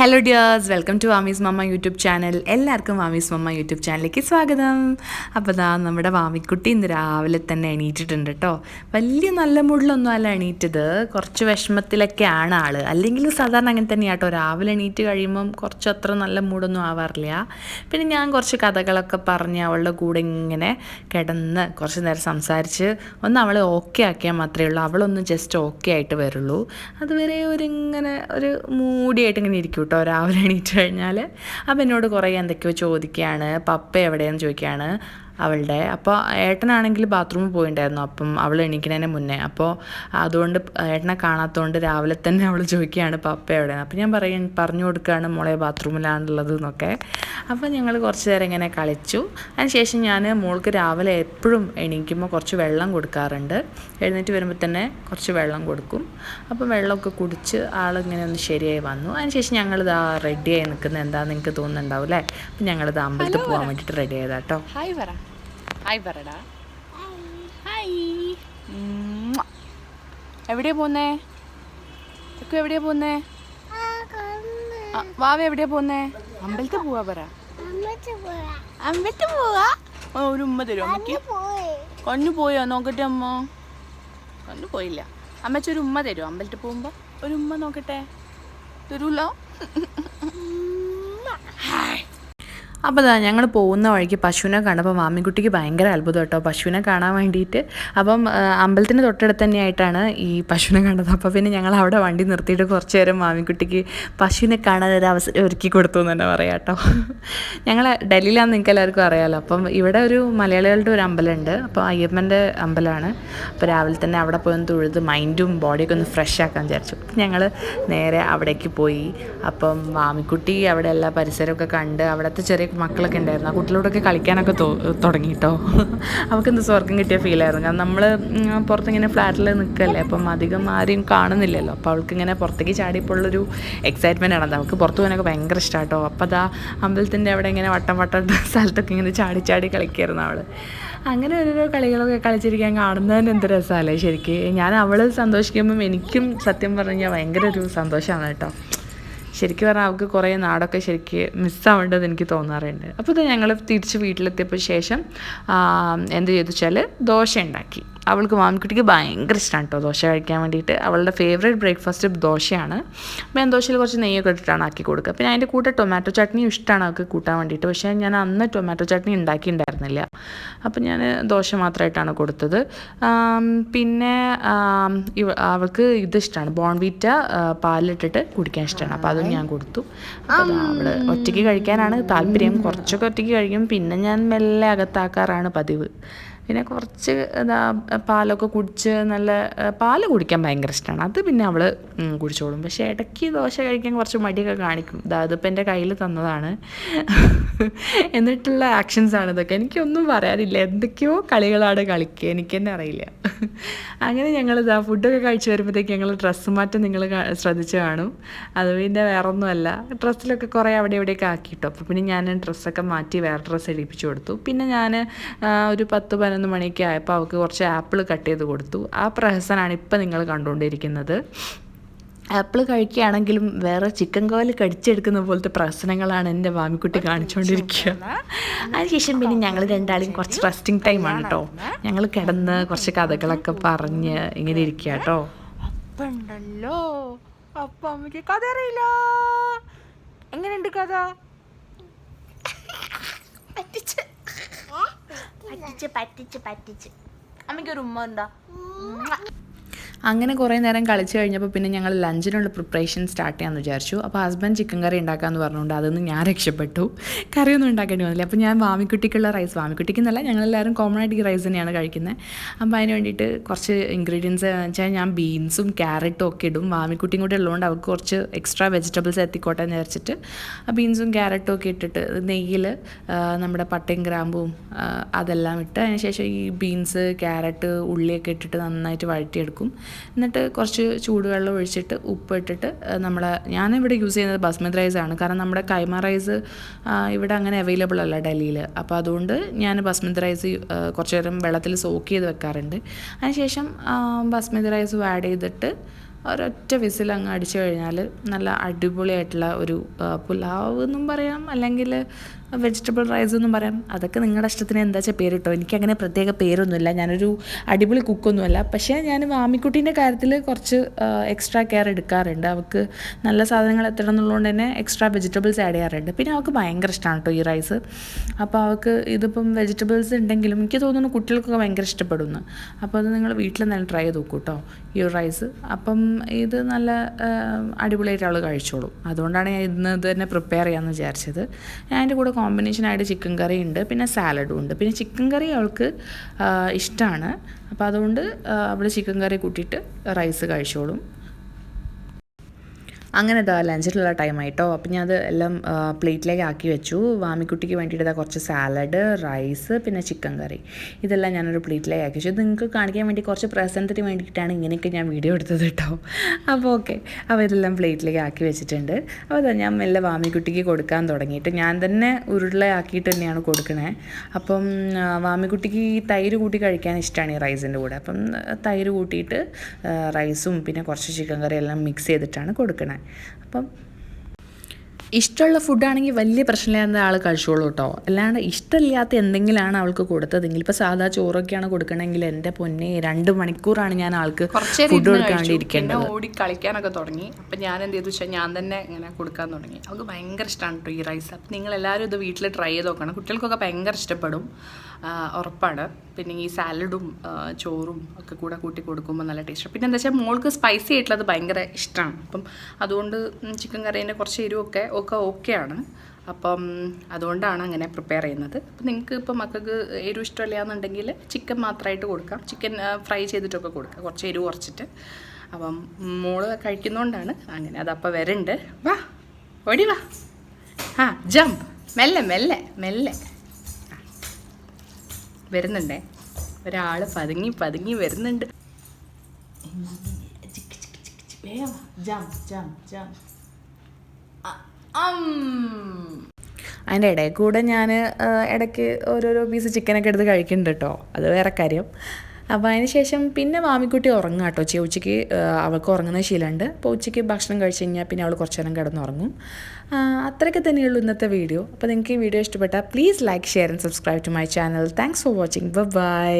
Hello dears welcome to Vami's mamma YouTube channel എല്ലാവർക്കും Vami's mamma YouTube ചാനലിലേക്ക് സ്വാഗതം. അപ്പോൾ ദാ നമ്മുടെ വാമിക്കുട്ടി ഇന്ന് രാവിലെ തന്നെ എണീറ്റിട്ടുണ്ട് കേട്ടോ വലിയ നല്ല മൂഡിലൊന്നും അല്ല എണീറ്റത്. കുറച്ച് വിഷമത്തിലൊക്കെയാണ് ആൾ അല്ലെങ്കിൽ സാധാരണ അങ്ങനെ തന്നെയാണ് കേട്ടോ രാവിലെ എണീറ്റ് കഴിയുമ്പം കുറച്ച് അത്ര നല്ല മൂഡൊന്നും ആവാറില്ല. പിന്നെ ഞാൻ കുറച്ച് കഥകളൊക്കെ പറഞ്ഞ് അവളുടെ കൂടെ ഇങ്ങനെ കിടന്ന് കുറച്ച് നേരം സംസാരിച്ച് ഒന്ന് അവളെ ഓക്കെ ആക്കിയാൽ മാത്രമേ ഉള്ളൂ. അവളൊന്ന് ജസ്റ്റ് ഓക്കെ ആയിട്ട് വരുള്ളൂ. അതുവരെ ഒരു ഇങ്ങനെ ഒരു മൂടിയായിട്ട് ഇങ്ങനെ ഇരിക്കും കേട്ടോ രാവിലെ എണീറ്റ് കഴിഞ്ഞാൽ അപ്പം എന്നോട് കുറേ എന്തൊക്കെയോ ചോദിക്കുകയാണ്. പപ്പ എവിടെയെന്ന് ചോദിക്കുകയാണ്. അവളുടെ. അപ്പോൾ ഏട്ടനാണെങ്കിൽ ബാത്റൂമിൽ പോയിണ്ടായിരുന്നു. അപ്പം അവൾ എണീക്കുന്നതിന് മുന്നേ. അപ്പോൾ അതുകൊണ്ട് ഏട്ടനെ കാണാത്തതുകൊണ്ട് രാവിലെ തന്നെ അവൾ ചോദിക്കുകയാണ് പപ്പ എവിടെയാണ്? അപ്പോൾ ഞാൻ പറയും പറഞ്ഞു കൊടുക്കുകയാണ് മോളെ ബാത്റൂമിലാണുള്ളത് എന്നൊക്കെ. അപ്പോൾ ഞങ്ങൾ കുറച്ച് നേരം ഇങ്ങനെ കളിച്ചു. അതിനുശേഷം ഞാൻ മോൾക്ക് രാവിലെ എപ്പോഴും എണീക്കുമ്പോൾ കുറച്ച് വെള്ളം കൊടുക്കാറുണ്ട്. എഴുന്നേറ്റ് വരുമ്പോൾ തന്നെ കുറച്ച് വെള്ളം കൊടുക്കും. അപ്പോൾ വെള്ളമൊക്കെ കുടിച്ച് ആളിങ്ങനെ ഒന്ന് ശരിയായി വന്നു. അതിനുശേഷം ഞങ്ങളിതാ റെഡിയായി നിൽക്കുന്നത് എന്താണെന്ന് നിങ്ങൾക്ക് തോന്നുന്നുണ്ടാവും അല്ലേ? അപ്പം ഞങ്ങളിത് അമ്പലത്തിൽ പോകാൻ വേണ്ടിയിട്ട് റെഡി ആയതാ കേട്ടോ ഹായ് പറ. ഹായ് പറടാ. ഹായ്. എവിടെയാ പോന്നേ? ചക്കു എവിടെയാ പോന്നേ? വാവ എവിടെയാ പോന്നേ? അമ്പലത്തിൽ പോവാ പറ. അമ്പലത്തിൽ പോവാ. ഒരു ഉമ്മ തരും അമ്മയ്ക്ക് കണ്ണു പോയോ? നോക്കട്ടെ അമ്മ. കണ്ണു പോയില്ല. അമ്മച്ച ഒരു ഉമ്മ തരുമോ അമ്പലത്തിൽ പോകുമ്പോ? ഒരു ഉമ്മ നോക്കട്ടെ. തരൂലോ? അപ്പോൾ അതാ ഞങ്ങൾ പോകുന്ന വഴിക്ക് പശുവിനെ കണ്ടപ്പോൾ മാമിക്കുട്ടിക്ക് ഭയങ്കര അത്ഭുതം കേട്ടോ. പശുവിനെ കാണാൻ വേണ്ടിയിട്ട് അപ്പം അമ്പലത്തിന്റെ തൊട്ടടുത്ത് തന്നെയായിട്ടാണ് ഈ പശുവിനെ കണ്ടത്. അപ്പോൾ പിന്നെ ഞങ്ങൾ അവിടെ വണ്ടി നിർത്തിയിട്ട് കുറച്ച് നേരം മാമിക്കുട്ടിക്ക് പശുവിനെ കാണാൻ ഒരു അവസരം ഒരുക്കി കൊടുത്തു എന്ന് തന്നെ പറയാം കേട്ടോ. ഞങ്ങൾ ഡൽഹിയിലാണെന്ന് നിങ്ങൾക്ക് എല്ലാവർക്കും അറിയാമല്ലോ അപ്പം ഇവിടെ ഒരു മലയാളികളുടെ ഒരു അമ്പലമുണ്ട്. അപ്പോൾ അയ്യപ്പന്റെ അമ്പലമാണ്. അപ്പോൾ രാവിലെ തന്നെ അവിടെ പോയി ഒന്ന് തൊഴുത് മൈൻഡും ബോഡിയൊക്കെ ഒന്ന് ഫ്രഷ് ആക്കാൻ വിചാരിച്ചു ഞങ്ങൾ നേരെ അവിടേക്ക് പോയി. അപ്പം മാമിക്കുട്ടി അവിടെ എല്ലാ പരിസരമൊക്കെ കണ്ട് അവിടുത്തെ ചെറിയ മക്കളൊക്കെ ഉണ്ടായിരുന്നു. ആ കുട്ടികളോടൊക്കെ കളിക്കാനൊക്കെ തുടങ്ങി കേട്ടോ അവൾക്ക് എന്ത് സ്വർഗം കിട്ടിയ ഫീലായിരുന്നു കാരണം നമ്മൾ പുറത്തിങ്ങനെ ഫ്ലാറ്റിൽ നിൽക്കല്ലേ അപ്പം അധികം ആരെയും കാണുന്നില്ലല്ലോ. അപ്പോൾ അവൾക്ക് ഇങ്ങനെ പുറത്തേക്ക് ചാടിയപ്പോഴുള്ളൊരു എക്സൈറ്റ്മെന്റ് ആണ് അവൾക്ക് പുറത്ത് പോകാനൊക്കെ ഭയങ്കര ഇഷ്ടമാട്ടോ അപ്പോൾ അതാ അമ്പലത്തിന്റെ അവിടെ ഇങ്ങനെ വട്ടം വട്ടം സ്ഥലത്തൊക്കെ ഇങ്ങനെ ചാടി ചാടി കളിക്കായിരുന്നു അവൾ അങ്ങനെ ഓരോരോ കളികളൊക്കെ കളിച്ചിരിക്കാൻ കാണുന്നതിന് എന്ത് രസമല്ലേ ശരിക്കും? ഞാൻ അവൾ സന്തോഷിക്കുമ്പം എനിക്കും സത്യം പറഞ്ഞു കഴിഞ്ഞാൽ ഭയങ്കര ഒരു സന്തോഷമാണ് കേട്ടോ. ശരിക്കും പറഞ്ഞാൽ അവൾക്ക് കുറേ നാടൊക്കെ ശരിക്ക് മിസ്സാവേണ്ടത് എനിക്ക് തോന്നാറുണ്ട്. അപ്പോൾ ഇത് ഞങ്ങൾ തിരിച്ച് വീട്ടിലെത്തിയപ്പോൾ ശേഷം എന്ത് ചെയ്തു വെച്ചാൽ ദോശ ഉണ്ടാക്കി. അവൾക്ക് മാമിക്കുട്ടിക്ക് ഭയങ്കര ഇഷ്ടമാണ് കേട്ടോ ദോശ കഴിക്കാൻ വേണ്ടിയിട്ട്. അവളുടെ ഫേവറേറ്റ് ബ്രേക്ക്ഫാസ്റ്റ് ദോശയാണ്. ഞാൻ ദോശയിൽ കുറച്ച് നെയ്യൊക്കെ ഇട്ടിട്ടാണ് ആക്കി കൊടുക്കുക. പിന്നെ അതിന്റെ കൂടെ ടൊമാറ്റോ ചട്നിയും ഇഷ്ടമാണ് അവൾക്ക് കൂട്ടാൻ വേണ്ടിയിട്ട്. പക്ഷേ ഞാൻ അന്ന് ടൊമാറ്റോ ചട്നി ഉണ്ടാക്കിയിട്ടുണ്ടായിരുന്നില്ല. അപ്പം ഞാൻ ദോശ മാത്രമായിട്ടാണ് കൊടുത്തത്. പിന്നെ അവൾക്ക് ഇത് ഇഷ്ടമാണ് ബോൺവീറ്റ പാലിട്ടിട്ട് കുടിക്കാൻ ഇഷ്ടമാണ് അപ്പോൾ അതും ഞാൻ കൊടുത്തു. അപ്പോൾ ഒറ്റയ്ക്ക് കഴിക്കാനാണ് താല്പര്യം. കുറച്ചൊക്കെ ഒറ്റയ്ക്ക് കഴിക്കും. പിന്നെ ഞാൻ മെല്ലെ അകത്താക്കാറാണ് പതിവ്. പിന്നെ കുറച്ച് എന്താ പാലൊക്കെ കുടിച്ച് നല്ല പാൽ കുടിക്കാൻ ഭയങ്കര ഇഷ്ടമാണ് അത് പിന്നെ അവൾ കുടിച്ചോളും. പക്ഷേ ഇടയ്ക്ക് ദോശ കഴിക്കാൻ കുറച്ച് മടിയൊക്കെ കാണിക്കും. ഇതാ അതിപ്പോൾ എന്റെ കയ്യിൽ തന്നതാണ്. എന്നിട്ടുള്ള ആക്ഷൻസാണ് ഇതൊക്കെ. എനിക്കൊന്നും പറയാനില്ല. എന്തൊക്കെയോ കളികളാണ് കളിക്കുക എനിക്ക് തന്നെ അറിയില്ല. അങ്ങനെ ഞങ്ങൾ ഇതാ ഫുഡൊക്കെ കഴിച്ച് വരുമ്പോഴത്തേക്ക് ഞങ്ങൾ ഡ്രസ്സ് മാറ്റം നിങ്ങൾ ശ്രദ്ധിച്ച് കാണും. അത് പിന്നെ വേറെ ഒന്നുമല്ല ഡ്രസ്സിലൊക്കെ കുറേ അവിടെ ഇവിടെയൊക്കെ ആക്കിയിട്ടു. അപ്പോൾ പിന്നെ ഞാൻ ഡ്രസ്സൊക്കെ മാറ്റി വേറെ ഡ്രസ്സ് എടുപ്പിച്ച് കൊടുത്തു. പിന്നെ ഞാൻ ഒരു പത്ത് പതിനൊന്ന് മണിയൊക്കെ ആയപ്പോൾ അവൾക്ക് കുറച്ച് ആപ്പിൾ കട്ട് ചെയ്ത് കൊടുത്തു. ആ പ്രഹസനാണ് ഇപ്പം നിങ്ങൾ കണ്ടുകൊണ്ടിരിക്കുന്നത്. ആപ്പിൾ കഴിക്കുകയാണെങ്കിലും വേറെ ചിക്കൻ കോൽ കടിച്ചെടുക്കുന്ന പോലത്തെ പ്രശ്നങ്ങളാണ് എന്റെ വാമിക്കുട്ടി കാണിച്ചുകൊണ്ടിരിക്കുക. അതിനുശേഷം പിന്നെ ഞങ്ങൾ രണ്ടാളും കുറച്ച് റെസ്റ്റിംഗ് ടൈമാണ് കേട്ടോ ഞങ്ങൾ കിടന്ന് കുറച്ച് കഥകളൊക്കെ പറഞ്ഞ് ഇങ്ങനെ ഇരിക്കുക കേട്ടോ അപ്പ അമ്മയ്ക്ക് കഥ അറിയില്ല എങ്ങനെയുണ്ട് കഥ? പറ്റിച്ച് പറ്റിച്ച് പറ്റിച്ച് അമ്മയ്ക്ക് ഒരു ഉമ്മ ഉണ്ടോ അങ്ങനെ കുറേ നേരം കളിച്ച് കഴിഞ്ഞപ്പോൾ പിന്നെ ഞങ്ങൾ ലഞ്ചിനുള്ള പ്രിപ്പറേഷൻ സ്റ്റാർട്ട് ചെയ്യാമെന്ന് വിചാരിച്ചു. അപ്പോൾ ഹസ്ബൻഡ് ചിക്കൻ കറി ഉണ്ടാക്കാമെന്ന് പറഞ്ഞുകൊണ്ട് അതൊന്നും ഞാൻ രക്ഷപ്പെട്ടു. കറിയൊന്നും ഉണ്ടാക്കേണ്ടി വന്നില്ല. അപ്പോൾ ഞാൻ വാമിക്കുട്ടിക്കുള്ള റൈസ് വാമിക്കുട്ടിക്ക് എന്നല്ല ഞങ്ങളെല്ലാവരും കോമൺ ആയിട്ട് ഈ റൈസ് തന്നെയാണ് കഴിക്കുന്നത് അപ്പോൾ അതിന് വേണ്ടിയിട്ട് കുറച്ച് ഇൻഗ്രീഡിയൻസ് വെച്ചാൽ ഞാൻ ബീൻസും ക്യാരറ്റും ഒക്കെ ഇടും. വാമിക്കുട്ടിയും കൂടി ഉള്ളതുകൊണ്ട് അവർക്ക് കുറച്ച് എക്സ്ട്രാ വെജിറ്റബിൾസ് എത്തിക്കോട്ടെ എന്ന് വിചാരിച്ചിട്ട് ആ ബീൻസും ക്യാരറ്റും ഒക്കെ ഇട്ടിട്ട് നെയ്യിൽ നമ്മുടെ പട്ടയും ഗ്രാമ്പും അതെല്ലാം ഇട്ട് അതിനുശേഷം ഈ ബീൻസ് ക്യാരറ്റ് ഉള്ളിയൊക്കെ ഇട്ടിട്ട് നന്നായിട്ട് വഴറ്റിയെടുക്കും. എന്നിട്ട് കുറച്ച് ചൂടുവെള്ളം ഒഴിച്ചിട്ട് ഉപ്പ് ഇട്ടിട്ട് നമ്മൾ ഞാനിവിടെ യൂസ് ചെയ്യുന്നത് ബസ്മതി റൈസ് ആണ്. കാരണം നമ്മുടെ കൈമ റൈസ് ഇവിടെ അങ്ങനെ അവൈലബിൾ അല്ല ഡൽഹിയിൽ അപ്പോൾ അതുകൊണ്ട് ഞാൻ ബസ്മതി റൈസ് കുറച്ച് നേരം വെള്ളത്തിൽ സോക്ക് ചെയ്ത് വെക്കാറുണ്ട്. അതിനുശേഷം ബസ്മതി റൈസ് ആഡ് ചെയ്തിട്ട് ഒരൊറ്റ വിസിൽ അങ്ങ് അടിച്ചു കഴിഞ്ഞാൽ നല്ല അടിപൊളിയായിട്ടുള്ള ഒരു പുലാവ് എന്നും പറയാം അല്ലെങ്കിൽ വെജിറ്റബിൾ റൈസ് എന്നും പറയാം. അതൊക്കെ നിങ്ങളുടെ ഇഷ്ടത്തിന് എന്താ വെച്ചാൽ പേര് കിട്ടോ എനിക്കങ്ങനെ പ്രത്യേക പേരൊന്നുമില്ല. ഞാനൊരു അടിപൊളി കുക്കൊന്നുമല്ല. പക്ഷേ ഞാൻ വാമിക്കുട്ടീന്റെ കാര്യത്തിൽ കുറച്ച് എക്സ്ട്രാ കെയർ എടുക്കാറുണ്ട്. അവൾക്ക് നല്ല സാധനങ്ങൾ എത്തണം എന്നുള്ളതുകൊണ്ട് തന്നെ എക്സ്ട്രാ വെജിറ്റബിൾസ് ആഡ് ചെയ്യാറുണ്ട്. പിന്നെ അവൾക്ക് ഭയങ്കര ഇഷ്ടമാണ് കേട്ടോ ഈ റൈസ് അപ്പോൾ അവൾക്ക് ഇതിപ്പം വെജിറ്റബിൾസ് ഉണ്ടെങ്കിലും എനിക്ക് തോന്നുന്നു കുട്ടികൾക്കൊക്കെ ഭയങ്കര ഇഷ്ടപ്പെടുന്നു. അപ്പോൾ അത് നിങ്ങൾ വീട്ടിൽ നല്ല ട്രൈ ചെയ്ത് നോക്കൂ കേട്ടോ ഈ റൈസ് അപ്പം ഇത് നല്ല അടിപൊളിയായിട്ട് അവൾ കഴിച്ചോളും. അതുകൊണ്ടാണ് ഞാൻ ഇന്ന് ഇത് തന്നെ പ്രിപ്പയർ ചെയ്യാമെന്ന് വിചാരിച്ചത്. ഞാൻ അതിന്റെ കൂടെ കോമ്പിനേഷനായിട്ട് ചിക്കൻ കറി ഉണ്ട് പിന്നെ സാലഡും ഉണ്ട്. പിന്നെ ചിക്കൻ കറി അവൾക്ക് ഇഷ്ടമാണ് അപ്പോൾ അതുകൊണ്ട് അവൾ ചിക്കൻ കറി കൂട്ടിയിട്ട് റൈസ് കഴിച്ചോളും. അങ്ങനെ ഇതാ ടൈമായിട്ടോ അപ്പം ഞാൻ അത് എല്ലാം പ്ലേറ്റിലേക്ക് ആക്കി വെച്ചു. വാമിക്കുട്ടിക്ക് വേണ്ടിയിട്ട് കുറച്ച് സാലഡ് റൈസ് പിന്നെ ചിക്കൻ കറി ഇതെല്ലാം ഞാനൊരു പ്ലേറ്റിലേക്ക് ആക്കി വെച്ചു. നിങ്ങൾക്ക് കാണിക്കാൻ വേണ്ടി കുറച്ച് പ്രസന്റിന് വേണ്ടിയിട്ടാണ് ഇങ്ങനെയൊക്കെ ഞാൻ വീഡിയോ എടുത്തത് കേട്ടോ അപ്പോൾ ഓക്കെ അപ്പോൾ ഇതെല്ലാം പ്ലേറ്റിലേക്ക് ആക്കി വെച്ചിട്ടുണ്ട്. അപ്പോൾ അതാ ഞാൻ മെല്ലെ വാമിക്കുട്ടിക്ക് കൊടുക്കാൻ തുടങ്ങിയിട്ട് ഞാൻ തന്നെ ഉരുളയാക്കിയിട്ട് തന്നെയാണ് കൊടുക്കണേ. അപ്പം വാമിക്കുട്ടിക്ക് ഈ തൈര് കൂട്ടി കഴിക്കാൻ ഇഷ്ടമാണ് ഈ റൈസിന്റെ കൂടെ. അപ്പം തൈര് കൂട്ടിയിട്ട് റൈസും പിന്നെ കുറച്ച് ചിക്കൻ കറി എല്ലാം മിക്സ് ചെയ്തിട്ടാണ് കൊടുക്കണേ. അപ്പം ഇഷ്ടമുള്ള ഫുഡാണെങ്കിൽ വലിയ പ്രശ്നമില്ലാത്ത ആൾ കഴിച്ചോളൂ കേട്ടോ. അല്ലാണ്ട് ഇഷ്ടമില്ലാത്ത എന്തെങ്കിലാണ് അവൾക്ക് കൊടുത്തതെങ്കിൽ ഇപ്പോൾ സാധാ ചോറൊക്കെയാണ് കൊടുക്കണമെങ്കിൽ എന്റെ പൊന്നെ രണ്ട് മണിക്കൂറാണ് ഞാൻ ആൾക്ക് ഫുഡ് കൊടുക്കാണ്ടിരിക്കുന്നത് ഓടി കളിക്കാനൊക്കെ തുടങ്ങി. അപ്പം ഞാൻ എന്ത് ചെയ്തു? വെച്ചാൽ ഞാൻ തന്നെ ഇങ്ങനെ കൊടുക്കാൻ തുടങ്ങി. അവൾക്ക് ഭയങ്കര ഇഷ്ടമാണ് കേട്ടോ ഈ റൈസ് അപ്പം നിങ്ങൾ എല്ലാവരും ഇത് വീട്ടിൽ ട്രൈ ചെയ്ത് നോക്കണം. കുട്ടികൾക്കൊക്കെ ഭയങ്കര ഇഷ്ടപ്പെടും. ഉറപ്പാണ്. പിന്നെ ഈ സാലഡും ചോറും ഒക്കെ കൂടെ കൂട്ടി കൊടുക്കുമ്പോൾ നല്ല ടേസ്റ്റ് പിന്നെ എന്താ വെച്ചാൽ മോൾക്ക് സ്പൈസി ആയിട്ടുള്ളത് ഭയങ്കര ഇഷ്ടമാണ് അപ്പം അതുകൊണ്ട് ചിക്കൻ കറീന്റെ കുറച്ച് എരിവൊക്കെ ഒക്കെ ഓക്കെയാണ് അപ്പം അതുകൊണ്ടാണ് അങ്ങനെ പ്രിപ്പയർ ചെയ്യുന്നത്. അപ്പം നിങ്ങൾക്ക് ഇപ്പോൾ മക്കൾക്ക് എരിവ് ഇഷ്ടമില്ല എന്നുണ്ടെങ്കിൽ ചിക്കൻ മാത്രമായിട്ട് കൊടുക്കാം. ചിക്കൻ ഫ്രൈ ചെയ്തിട്ടൊക്കെ കൊടുക്കാം. കുറച്ച് എരിവ് കുറച്ചിട്ട്. അപ്പം മോൾ കഴിക്കുന്നതുകൊണ്ടാണ് അങ്ങനെ അതപ്പോൾ വരുന്നുണ്ട് വാ ഓടി വാ. ആ ജമ്പ് മെല്ലെ മെല്ലെ മെല്ലെ. വരുന്നുണ്ടേ. ഒരാൾ പതുങ്ങി പതുങ്ങി വരുന്നുണ്ട്. ജമ്പ് ജമ്പ് ജമ്പ് അതിന്റെ ഇടയിൽ കൂടെ ഞാൻ ഇടയ്ക്ക് ഓരോരോ പീസ് ചിക്കനൊക്കെ എടുത്ത് കഴിക്കുന്നുണ്ട് കേട്ടോ അത് വേറെ കാര്യം. അപ്പോൾ അതിന് ശേഷം പിന്നെ മാമിക്കുട്ടി ഉറങ്ങുക കേട്ടോ ചെ ഉച്ചയ്ക്ക് അവൾക്ക് ഉറങ്ങുന്ന ശീലമുണ്ട്. അപ്പോൾ ഉച്ചയ്ക്ക് ഭക്ഷണം കഴിച്ച് കഴിഞ്ഞാൽ പിന്നെ അവൾ കുറച്ച് നേരം കിടന്നുറങ്ങും. അത്രയൊക്കെ തന്നെയുള്ളൂ ഇന്നത്തെ വീഡിയോ. അപ്പോൾ നിങ്ങൾക്ക് ഈ വീഡിയോ ഇഷ്ടപ്പെട്ടാൽ please like share and subscribe to my channel thanks for watching bye